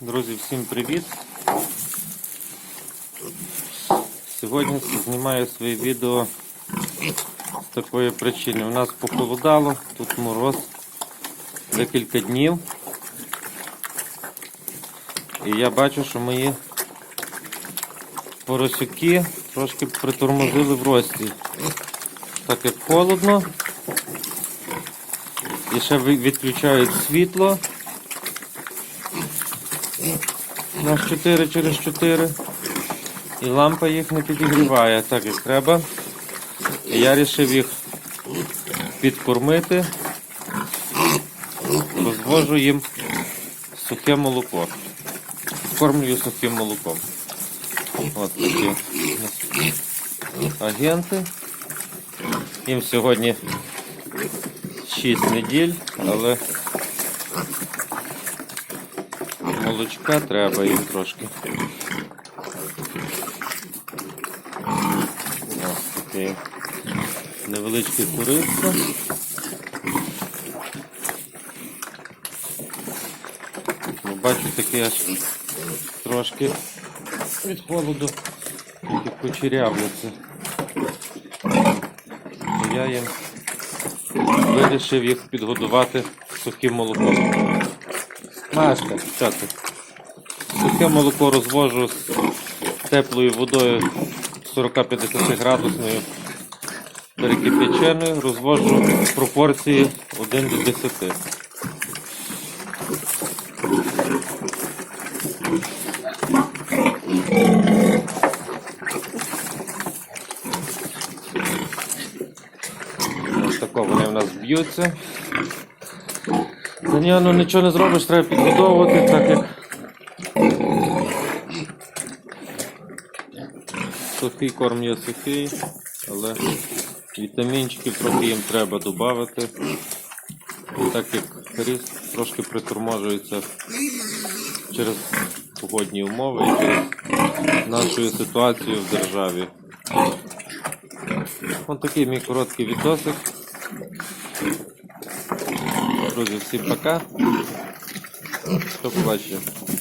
Друзі, всім привіт! Сьогодні знімаю своє відео з такої причини. У нас похолодало, тут мороз декілька днів. І я бачу, що мої поросюки трошки притормозили в рості. Так як холодно. І ще відключають світло. На 4 через 4 і лампа їх не підігріває так як треба. І я вирішив їх підкормити, розвожу їм сухе молоко. Кормлю сухим молоком. От такі агенти. Їм сьогодні 6 неділь, але молочка треба їм трошки. Ось такий невеличкий куриця. Ну, бачу таке аж трошки від холоду тільки кучерявляться. Я їм вирішив їх підгодувати сухим молоком. Машка, що ти? Сухе молоко розвожу з теплою водою 40-50 градусною перекипяченою, розвожу в пропорції 1 до 10. Ось тако вони в нас б'ються. За нього ну, нічого не зробиш, треба підгодовувати, так як сухий корм є сухий, але вітамінчиків трохи їм треба додати. Так як ріст трошки приторможується через погодні умови і через нашу ситуацію в державі. Ось такий мій короткий відосик. Друзі, всім пока. До побачення.